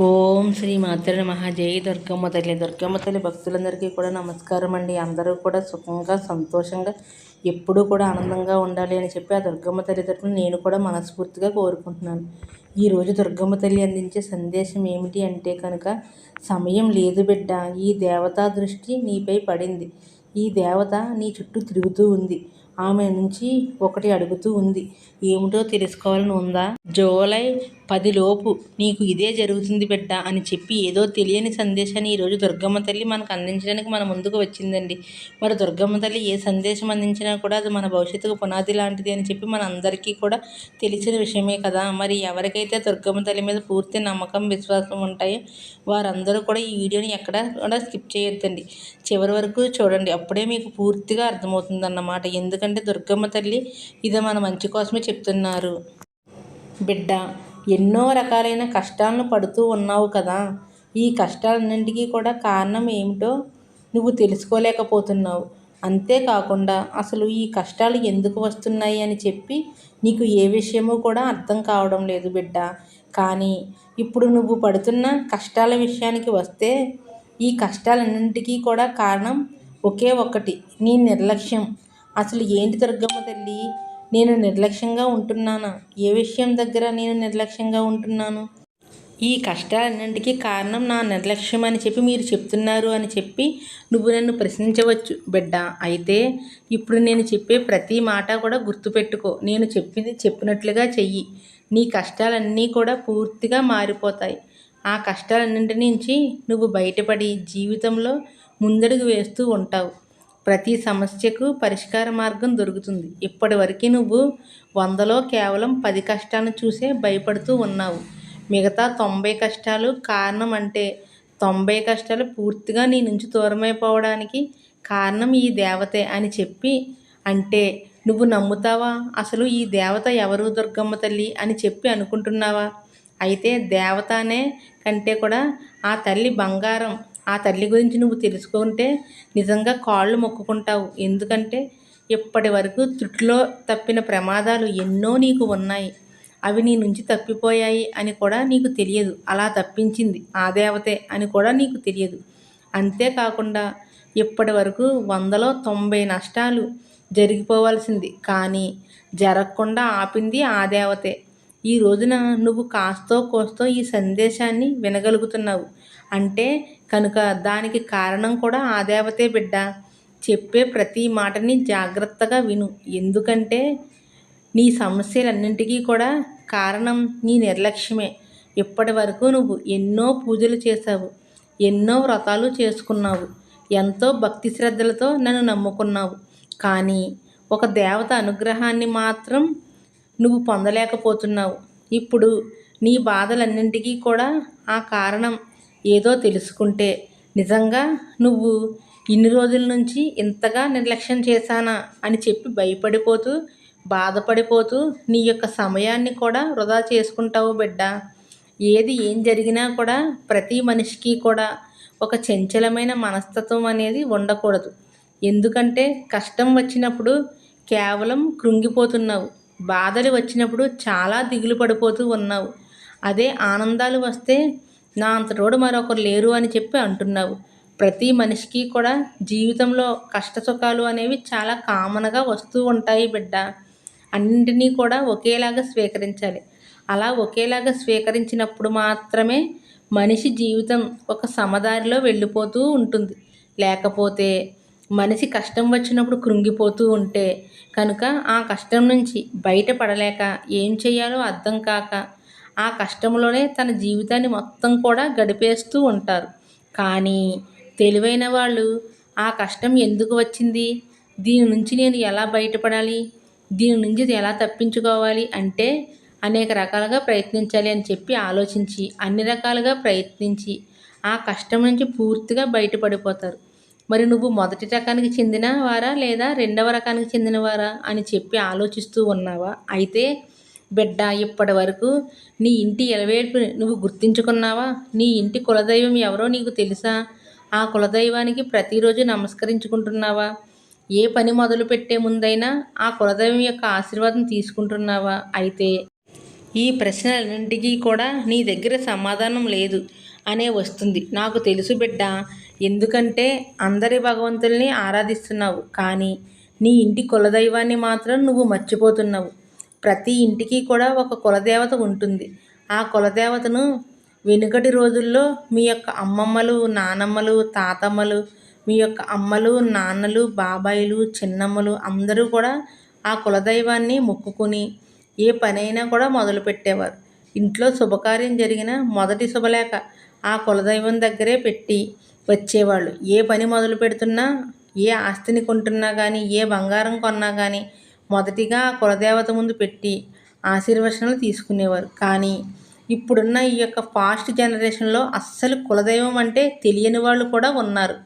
ఓం శ్రీ మాతృ నమ. జై దుర్గమ్మ తల్లి. దుర్గమ్మ తల్లి భక్తులందరికీ కూడా నమస్కారం అండి. అందరూ కూడా సుఖంగా సంతోషంగా ఎప్పుడూ కూడా ఆనందంగా ఉండాలి అని చెప్పి ఆ దుర్గమ్మ తల్లి తరపున నేను కూడా మనస్ఫూర్తిగా కోరుకుంటున్నాను. ఈరోజు దుర్గమ్మ తల్లి అందించే సందేశం ఏమిటి అంటే కనుక సమయం లేదు బిడ్డ ఈ దేవతా దృష్టి నీపై పడింది. ఈ దేవత నీ చుట్టూ తిరుగుతూ ఉంది. ఆమె నుంచి ఒకటి అడుగుతూ ఉంది. ఏమిటో తెలుసుకోవాలని ఉందా? జూలై పదిలోపు నీకు ఇదే జరుగుతుంది బిడ్డ అని చెప్పి ఏదో తెలియని సందేశాన్ని ఈరోజు దుర్గమ్మ తల్లి మనకు అందించడానికి మన ముందుకు వచ్చిందండి. మరి దుర్గమ్మ తల్లి ఏ సందేశం అందించినా కూడా అది మన భవిష్యత్తుకు పునాది లాంటిది అని చెప్పి మన అందరికీ కూడా తెలిసిన విషయమే కదా. మరి ఎవరికైతే దుర్గమ్మ తల్లి మీద పూర్తి నమ్మకం విశ్వాసం ఉంటాయో వారందరూ కూడా ఈ వీడియోని ఎక్కడ కూడా స్కిప్ చేయొద్దండి. చివరి వరకు చూడండి. అప్పుడే మీకు పూర్తిగా అర్థమవుతుంది అన్నమాట ఎందుకంటే దుర్గమ్మ తల్లి ఇది మన మంచి కోసమే చెప్తున్నారు. బిడ్డ ఎన్నో రకాలైన కష్టాలను పడుతూ ఉన్నావు కదా. ఈ కష్టాలన్నింటికీ కూడా కారణం ఏమిటో నువ్వు తెలుసుకోలేకపోతున్నావు. అంతేకాకుండా అసలు ఈ కష్టాలు ఎందుకు వస్తున్నాయి అని చెప్పి నీకు ఏ విషయమూ కూడా అర్థం కావడం లేదు బిడ్డ. కానీ ఇప్పుడు నువ్వు పడుతున్న కష్టాల విషయానికి వస్తే ఈ కష్టాలన్నింటికీ కూడా కారణం ఒకే ఒక్కటి నీ నిర్లక్ష్యం. అసలు ఏంటి దుర్గమ్మ తల్లి? నేను నిర్లక్ష్యంగా ఉంటున్నానా? ఏ విషయం దగ్గర నేను నిర్లక్ష్యంగా ఉంటున్నాను? ఈ కష్టాలన్నింటికీ కారణం నా నిర్లక్ష్యం అని చెప్పి మీరు చెప్తున్నారు అని చెప్పి నువ్వు నన్ను ప్రశ్నించవచ్చు. బిడ్డ అయితే ఇప్పుడు నేను చెప్పే ప్రతి మాట కూడా గుర్తుపెట్టుకో. నేను చెప్పింది చెప్పినట్లుగా చెయ్యి. నీ కష్టాలన్నీ కూడా పూర్తిగా మారిపోతాయి. ఆ కష్టాలన్నింటి నుంచి నువ్వు బయటపడి జీవితంలో ముందడుగు వేస్తూ ఉంటావు. ప్రతి సమస్యకు పరిష్కార మార్గం దొరుకుతుంది. ఇప్పటివరకు నువ్వు వందలో కేవలం పది కష్టాలను చూసే భయపడుతూ ఉన్నావు. మిగతా తొంభై కష్టాలు కారణం అంటే తొంభై కష్టాలు పూర్తిగా నీ నుంచి దూరమైపోవడానికి కారణం ఈ దేవతే అని చెప్పి అంటే నువ్వు నమ్ముతావా? అసలు ఈ దేవత ఎవరు దుర్గమ్మ తల్లి అని చెప్పి అనుకుంటున్నావా? అయితే దేవత అనే కంటే కూడా ఆ తల్లి బంగారం. ఆ తల్లి గురించి నువ్వు తెలుసుకుంటే నిజంగా కాళ్ళు మొక్కుకుంటావు. ఎందుకంటే ఇప్పటి వరకు త్రుటిలో తప్పిన ప్రమాదాలు ఎన్నో నీకు ఉన్నాయి. అవి నీ నుంచి తప్పిపోయాయి అని కూడా నీకు తెలియదు. అలా తప్పించింది ఆ దేవతే అని కూడా నీకు తెలియదు. అంతేకాకుండా ఇప్పటి వరకు వందలో తొంభై నష్టాలు జరిగిపోవాల్సింది. కానీ జరగకుండా ఆపింది ఆ దేవతే. ఈ రోజున నువ్వు కాస్తో కోస్తో ఈ సందేశాన్ని వినగలుగుతున్నావు. అంటే కనుక దానికి కారణం కూడా ఆ దేవతే బిడ్డ. చెప్పే ప్రతి మాటని జాగ్రత్తగా విను. ఎందుకంటే నీ సమస్యలన్నింటికీ కూడా కారణం నీ నిర్లక్ష్యమే. ఇప్పటి వరకు నువ్వు ఎన్నో పూజలు చేశావు ఎన్నో వ్రతాలు చేసుకున్నావు ఎంతో భక్తి శ్రద్ధలతో నన్ను నమ్ముకున్నావు. కానీ ఒక దేవత అనుగ్రహాన్ని మాత్రం నువ్వు పొందలేకపోతున్నావు. ఇప్పుడు నీ బాధలన్నింటికీ కూడా ఆ కారణం ఏదో తెలుసుకుంటే. నిజంగా నువ్వు ఇన్ని రోజుల నుంచి ఇంతగా నిర్లక్ష్యం చేశానా అని చెప్పి భయపడిపోతూ బాధపడిపోతూ నీ యొక్క సమయాన్ని కూడా వృధా చేసుకుంటావు బిడ్డ. ఏది ఏం జరిగినా కూడా ప్రతి మనిషికి కూడా ఒక చంచలమైన మనస్తత్వం అనేది ఉండకూడదు. ఎందుకంటే కష్టం వచ్చినప్పుడు కేవలం కృంగిపోతున్నావు. బాధలు వచ్చినప్పుడు చాలా దిగులు పడిపోతూ ఉన్నావు. అదే ఆనందాలు వస్తే నా అంతటోడు మరొకరు లేరు అని చెప్పి అంటున్నావు. ప్రతి మనిషికి కూడా జీవితంలో కష్ట సుఖాలు అనేవి చాలా కామన్గా వస్తూ ఉంటాయి బిడ్డ. అన్నింటినీ కూడా ఒకేలాగా స్వీకరించాలి. అలా ఒకేలాగా స్వీకరించినప్పుడు మాత్రమే మనిషి జీవితం ఒక సమదారిలో వెళ్ళిపోతూ ఉంటుంది. లేకపోతే మనిషి కష్టం వచ్చినప్పుడు కృంగిపోతూ ఉంటే కనుక ఆ కష్టం నుంచి బయటపడలేక ఏం చేయాలో అర్థం కాక ఆ కష్టంలోనే తన జీవితాన్ని మొత్తం కూడా గడిపేస్తూ ఉంటారు. కానీ తెలివైన వాళ్ళు ఆ కష్టం ఎందుకు వచ్చింది? దీని నుంచి నేను ఎలా బయటపడాలి? దీని నుంచి ఎలా తప్పించుకోవాలి? అంటే అనేక రకాలుగా ప్రయత్నించాలి అని చెప్పి ఆలోచించి అన్ని రకాలుగా ప్రయత్నించి ఆ కష్టం నుంచి పూర్తిగా బయటపడిపోతారు. మరి నువ్వు మొదటి రకానికి చెందిన వారా లేదా రెండవ రకానికి చెందినవారా? అని చెప్పి ఆలోచిస్తూ ఉన్నావా? అయితే బిడ్డ ఇప్పటి వరకు నీ ఇంటి ఎలవేల్పు నువ్వు గుర్తించుకున్నావా? నీ ఇంటి కులదైవం ఎవరో నీకు తెలుసా? ఆ కులదైవానికి ప్రతిరోజు నమస్కరించుకుంటున్నావా? ఏ పని మొదలు పెట్టే ముందైనా ఆ కులదైవం యొక్క ఆశీర్వాదం తీసుకుంటున్నావా? అయితే ఈ ప్రశ్నలన్నింటికీ కూడా నీ దగ్గర సమాధానం లేదు అనే వస్తుంది. నాకు తెలుసు బిడ్డ ఎందుకంటే అందరి భగవంతుల్ని ఆరాధిస్తున్నావు. కానీ నీ ఇంటి కులదైవాన్ని మాత్రం నువ్వు మర్చిపోతున్నావు. ప్రతి ఇంటికి కూడా ఒక కులదేవత ఉంటుంది. ఆ కులదేవతను వెనుకటి రోజుల్లో మీ యొక్క అమ్మమ్మలు నానమ్మలు తాతమ్మలు మీ యొక్క అమ్మలు నాన్నలు బాబాయిలు చిన్నమ్మలు అందరూ కూడా ఆ కులదైవాన్ని మొక్కుకొని ఏ పనైనా కూడా మొదలుపెట్టేవారు. ఇంట్లో శుభకార్యం జరిగిన మొదటి శుభలేఖ ఆ కులదైవం దగ్గరే పెట్టి వచ్చేవాళ్ళు. ఏ పని మొదలు పెడుతున్నా ఏ ఆస్తిని కొంటున్నా కానీ ఏ బంగారం కొన్నా కానీ మొదటిగా కులదేవత ముందు పెట్టి ఆశీర్వచనాలు తీసుకునేవారు. కానీ ఇప్పుడున్న ఈ యొక్క ఫాస్ట్ జనరేషన్లో అస్సలు కులదైవం అంటే తెలియని వాళ్ళు కూడా ఉన్నారు.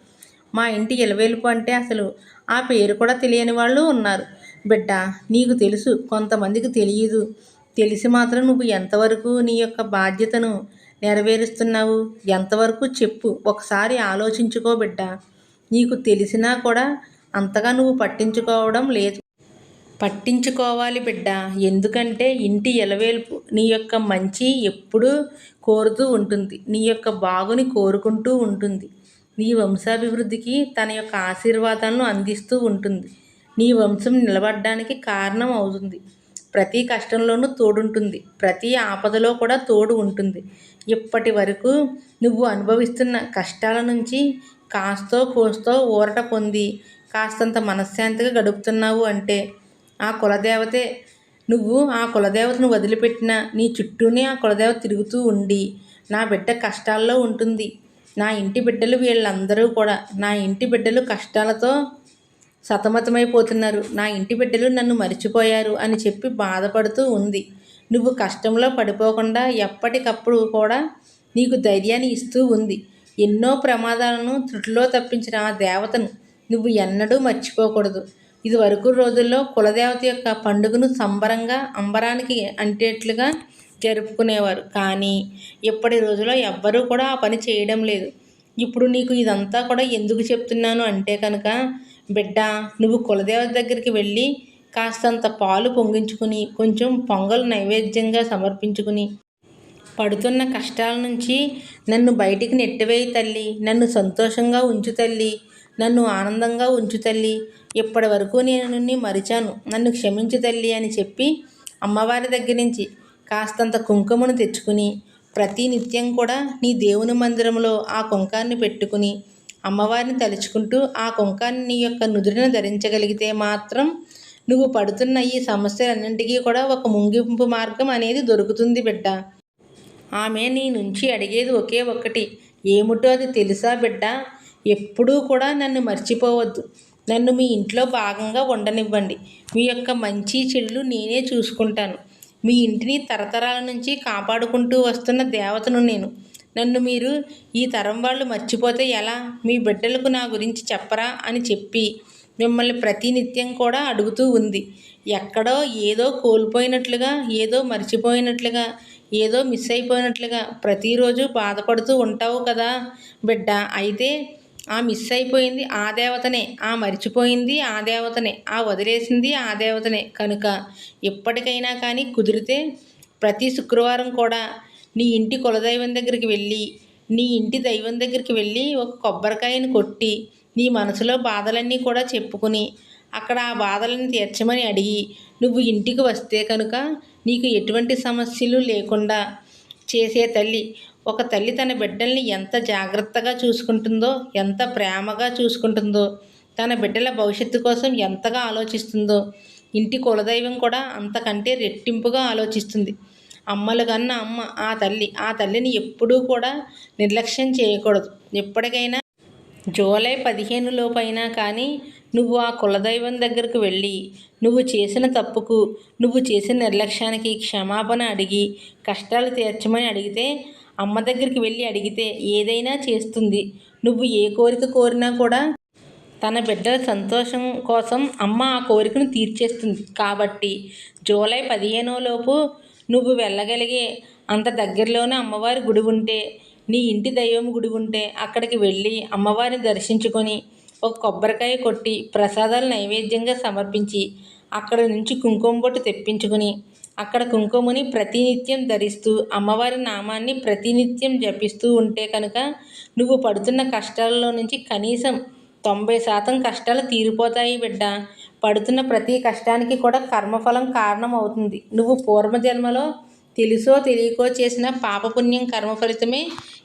మా ఇంటి ఎలవేలుపు అంటే అసలు ఆ పేరు కూడా తెలియని వాళ్ళు ఉన్నారు. బిడ్డ నీకు తెలుసు కొంతమందికి తెలియదు. తెలిసి మాత్రం నువ్వు ఎంతవరకు నీ యొక్క బాధ్యతను నెరవేరుస్తున్నావు? ఎంతవరకు చెప్పు ఒకసారి ఆలోచించుకో బిడ్డ. నీకు తెలిసినా కూడా అంతగా నువ్వు పట్టించుకోవడం లేదు. పట్టించుకోవాలి బిడ్డ. ఎందుకంటే ఇంటి ఎలవేల్పు నీ యొక్క మంచి ఎప్పుడూ కోరుతూ ఉంటుంది. నీ యొక్క బాగుని కోరుకుంటూ ఉంటుంది. నీ వంశాభివృద్ధికి తన యొక్క ఆశీర్వాదాలను అందిస్తూ ఉంటుంది. నీ వంశం నిలబడడానికి కారణం అవుతుంది. ప్రతి కష్టంలోనూ తోడుంటుంది. ప్రతి ఆపదలో కూడా తోడు ఉంటుంది. ఇప్పటి వరకు నువ్వు అనుభవిస్తున్న కష్టాల నుంచి కాస్తో కోస్తో ఊరట పొంది కాస్తంత మనశ్శాంతిగా గడుపుతున్నావు అంటే ఆ కులదేవతే నువ్వు ఆ కులదేవతను వదిలిపెట్టిన నీ చుట్టూనే ఆ కులదేవత తిరుగుతూ ఉండి నా బిడ్డ కష్టాల్లో ఉంటుంది. నా ఇంటి బిడ్డలు వీళ్ళందరూ కూడా నా ఇంటి బిడ్డలు కష్టాలతో సతమతమైపోతున్నారు. నా ఇంటి బిడ్డలు నన్ను మర్చిపోయారు అని చెప్పి బాధపడుతూ ఉంది. నువ్వు కష్టంలో పడిపోకుండా ఎప్పటికప్పుడు కూడా నీకు ధైర్యాన్ని ఇస్తూ ఉంది. ఎన్నో ప్రమాదాలను త్రుటిలో తప్పించిన ఆ దేవతను నువ్వు ఎన్నడూ మర్చిపోకూడదు. ఇది వరకు రోజుల్లో కులదేవత యొక్క పండుగను సంబరంగా అంబరానికి అంటేట్లుగా జరుపుకునేవారు. కానీ ఇప్పటి రోజుల్లో ఎవ్వరూ కూడా ఆ పని చేయడం లేదు. ఇప్పుడు నీకు ఇదంతా కూడా ఎందుకు చెప్తున్నాను అంటే కనుక బిడ్డ నువ్వు కులదేవత దగ్గరికి వెళ్ళి కాస్తంత పాలు పొంగించుకుని కొంచెం పొంగల్ నైవేద్యంగా సమర్పించుకుని పడుతున్న కష్టాల నుంచి నన్ను బయటికి నెట్టివేయి తల్లి నన్ను సంతోషంగా ఉంచు తల్లి నన్ను ఆనందంగా ఉంచు తల్లి. ఇప్పటి వరకు నేను నిన్ను మరిచాను? నన్ను క్షమించు తల్లి అని చెప్పి అమ్మవారి దగ్గర నుంచి కాస్తంత కుంకుమను తెచ్చుకుని ప్రతి నిత్యం కూడా నీ దేవుని మందిరంలో ఆ కుంకాన్ని పెట్టుకుని అమ్మవారిని తలుచుకుంటూ ఆ కుంకాన్ని నీ యొక్క నుదురును ధరించగలిగితే మాత్రం నువ్వు పడుతున్న ఈ సమస్యలన్నింటికీ కూడా ఒక ముంగింపు మార్గం అనేది దొరుకుతుంది బిడ్డ. ఆమె నీ నుంచి అడిగేది ఒకే ఒక్కటి. ఏమిటో అది తెలుసా బిడ్డ? ఎప్పుడూ కూడా నన్ను మర్చిపోవద్దు. నన్ను మీ ఇంట్లో భాగంగా ఉండనివ్వండి. మీ యొక్క మంచి చెడులు నేనే చూసుకుంటాను. మీ ఇంటిని తరతరాల నుంచి కాపాడుకుంటూ వస్తున్న దేవతను నేను. నన్ను మీరు ఈ తరం వాళ్ళు మర్చిపోతే ఎలా? మీ బిడ్డలకు నా గురించి చెప్పరా అని చెప్పి మిమ్మల్ని ప్రతినిత్యం కూడా అడుగుతూ ఉంది. ఎక్కడో ఏదో కోల్పోయినట్లుగా ఏదో మర్చిపోయినట్లుగా ఏదో మిస్ అయిపోయినట్లుగా ప్రతిరోజు బాధపడుతూ ఉంటావు కదా బిడ్డ. అయితే ఆ మిస్ అయిపోయింది ఆ దేవతనే ఆ మర్చిపోయింది ఆ దేవతనే ఆ వదిలేసింది ఆ దేవతనే. కనుక ఎప్పటికైనా కానీ కుదిరితే ప్రతి శుక్రవారం కూడా నీ ఇంటి కులదైవం దగ్గరికి వెళ్ళి నీ ఇంటి దైవం దగ్గరికి వెళ్ళి ఒక కొబ్బరికాయని కొట్టి నీ మనసులో బాధలన్నీ కూడా చెప్పుకుని అక్కడ ఆ బాధలను తీర్చమని అడిగి నువ్వు ఇంటికి వస్తే కనుక నీకు ఎటువంటి సమస్యలు లేకుండా చేసే తల్లి ఒక తల్లి తన బిడ్డల్ని ఎంత జాగ్రత్తగా చూసుకుంటుందో ఎంత ప్రేమగా చూసుకుంటుందో తన బిడ్డల భవిష్యత్తు కోసం ఎంతగా ఆలోచిస్తుందో ఇంటి కులదైవం కూడా అంతకంటే రెట్టింపుగా ఆలోచిస్తుంది. అమ్మలు కన్నా అమ్మ ఆ తల్లి ఆ తల్లిని ఎప్పుడూ కూడా నిర్లక్ష్యం చేయకూడదు. ఎప్పటికైనా జూలై పదిహేను లోపైనా కానీ నువ్వు ఆ కులదైవం దగ్గరకు వెళ్ళి నువ్వు చేసిన తప్పుకు నువ్వు చేసిన నిర్లక్ష్యానికి క్షమాపణ అడిగి కష్టాలు తీర్చమని అడిగితే అమ్మ దగ్గరికి వెళ్ళి అడిగితే ఏదైనా చేస్తుంది. నువ్వు ఏ కోరిక కోరినా కూడా తన బిడ్డల సంతోషం కోసం అమ్మ ఆ కోరికను తీర్చేస్తుంది. కాబట్టి జూలై పదిహేనో లోపు నువ్వు వెళ్ళగలిగే అంత దగ్గరలోనే అమ్మవారి గుడి ఉంటే నీ ఇంటి దైవం గుడి ఉంటే అక్కడికి వెళ్ళి అమ్మవారిని దర్శించుకొని ఒక కొబ్బరికాయ కొట్టి ప్రసాదాలు నైవేద్యంగా సమర్పించి అక్కడ నుంచి కుంకుమ బొట్టు తెప్పించుకుని అక్కడ కుంకుమని ప్రతినిత్యం ధరిస్తూ అమ్మవారి నామాన్ని ప్రతినిత్యం జపిస్తూ ఉంటే కనుక నువ్వు పడుతున్న కష్టాల్లో నుంచి కనీసం తొంభై శాతం కష్టాలు తీరిపోతాయి బిడ్డ. పడుతున్న ప్రతి కష్టానికి కూడా కర్మఫలం కారణం అవుతుంది నువ్వు పూర్వజన్మలో తెలుసో తెలియకో చేసిన పాపపుణ్యం కర్మ ఫలితమే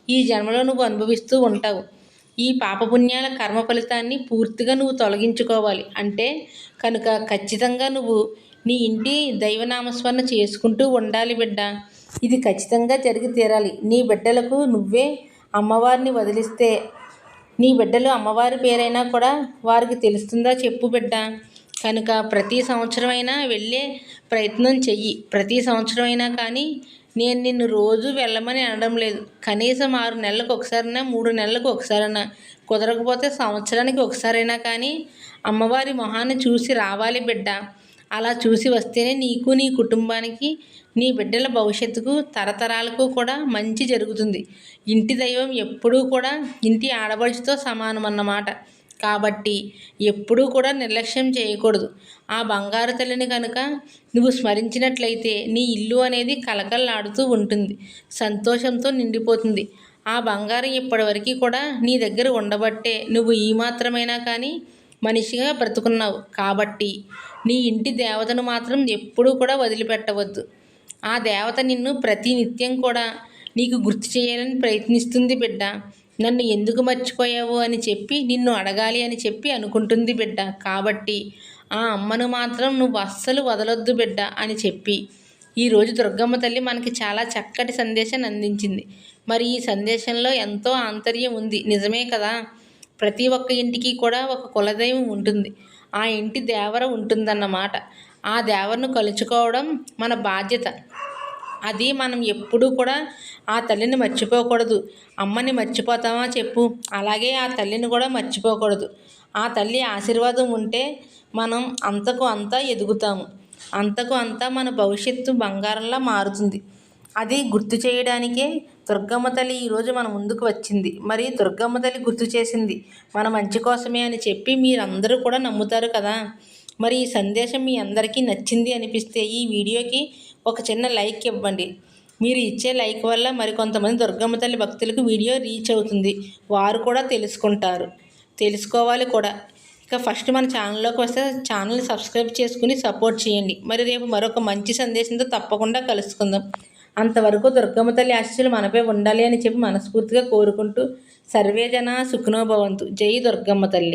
ఈ జన్మలో నువ్వు అనుభవిస్తూ ఉంటావు. ఈ పాపపుణ్యాల కర్మ ఫలితాన్ని పూర్తిగా నువ్వు తొలగించుకోవాలి. అంటే కనుక ఖచ్చితంగా నువ్వు నీ ఇంటి దైవనామస్మరణ చేసుకుంటూ ఉండాలి బిడ్డ. ఇది ఖచ్చితంగా జరిగి తీరాలి. నీ బిడ్డలకు నువ్వే అమ్మవారిని వదిలిస్తే నీ బిడ్డలు అమ్మవారి పేరైనా కూడా వారికి తెలుస్తుందా చెప్పు బిడ్డ. కనుక ప్రతి సంవత్సరమైనా వెళ్ళే ప్రయత్నం చెయ్యి. ప్రతి సంవత్సరమైనా కానీ నేను నిన్ను రోజు వెళ్ళమని అనడం లేదు. కనీసం ఆరు నెలలకు ఒకసారైనా మూడు నెలలకు ఒకసారైనా కుదరకపోతే సంవత్సరానికి ఒకసారైనా కానీ అమ్మవారి మొహాన్ని చూసి రావాలి బిడ్డ. అలా చూసి వస్తేనే నీకు నీ కుటుంబానికి నీ బిడ్డల భవిష్యత్తుకు తరతరాలకు కూడా మంచి జరుగుతుంది. ఇంటి దైవం ఎప్పుడూ కూడా ఇంటి ఆడపడుచుతో సమానం అన్నమాట. కాబట్టి ఎప్పుడూ కూడా నిర్లక్ష్యం చేయకూడదు. ఆ బంగారు తల్లిని కనుక నువ్వు స్మరించినట్లయితే నీ ఇల్లు అనేది కలకల్లాడుతూ ఉంటుంది. సంతోషంతో నిండిపోతుంది. ఆ బంగారం ఇప్పటివరకు కూడా నీ దగ్గర ఉండబట్టే నువ్వు ఈ మాత్రమైనా కానీ మనిషిగా బ్రతుకున్నావు. కాబట్టి నీ ఇంటి దేవతను మాత్రం ఎప్పుడూ కూడా వదిలిపెట్టవద్దు. ఆ దేవత నిన్ను ప్రతి నిత్యం కూడా నీకు గుర్తు చేయాలని ప్రయత్నిస్తుంది బిడ్డ. నన్ను ఎందుకు మర్చిపోయావు అని చెప్పి నిన్ను అడగాలి అని చెప్పి అనుకుంటుంది బిడ్డ. కాబట్టి ఆ అమ్మను మాత్రం నువ్వు అస్సలు వదలొద్దు బిడ్డ అని చెప్పి. ఈరోజు దుర్గమ్మ తల్లి మనకి చాలా చక్కటి సందేశాన్ని అందించింది. మరి ఈ సందేశంలో ఎంతో ఆంతర్యం ఉంది. నిజమే కదా? ప్రతి ఒక్క ఇంటికి కూడా ఒక కులదైవం ఉంటుంది. ఆ ఇంటి దేవర ఉంటుందన్నమాట. ఆ దేవరను కలుచుకోవడం మన బాధ్యత. అది మనం ఎప్పుడూ కూడా ఆ తల్లిని మర్చిపోకూడదు. అమ్మని మర్చిపోతామా చెప్పు. అలాగే ఆ తల్లిని కూడా మర్చిపోకూడదు. ఆ తల్లి ఆశీర్వాదం ఉంటే మనం అంతకు అంతా ఎదుగుతాము. అంతకు అంతా మన భవిష్యత్తు బంగారంలా మారుతుంది. అది గుర్తు చేయడానికే దుర్గమ్మ తల్లి ఈరోజు మన ముందుకు వచ్చింది. మరి దుర్గమ్మ తల్లి గుర్తు చేసింది మన మంచి కోసమే అని చెప్పి మీరందరూ కూడా నమ్ముతారు కదా. మరి ఈ సందేశం మీ అందరికీ నచ్చింది అనిపిస్తే ఈ వీడియోకి ఒక చిన్న లైక్ ఇవ్వండి. మీరు ఇచ్చే లైక్ వల్ల మరికొంతమంది దుర్గమ్మ తల్లి భక్తులకు వీడియో రీచ్ అవుతుంది. వారు కూడా తెలుసుకుంటారు. తెలుసుకోవాలి కూడా. ఇక ఫస్ట్ మన ఛానల్లోకి వస్తే ఛానల్ని సబ్స్క్రైబ్ చేసుకుని సపోర్ట్ చేయండి. మరి రేపు మరొక మంచి సందేశంతో తప్పకుండా కలుసుకుందాం. అంతవరకు దుర్గమ్మ తల్లి ఆశీస్సులు మనపై ఉండాలి అని చెప్పి మనస్ఫూర్తిగా కోరుకుంటూ సర్వేజన సుఖనోభవంతు జై దుర్గమ్మ తల్లి.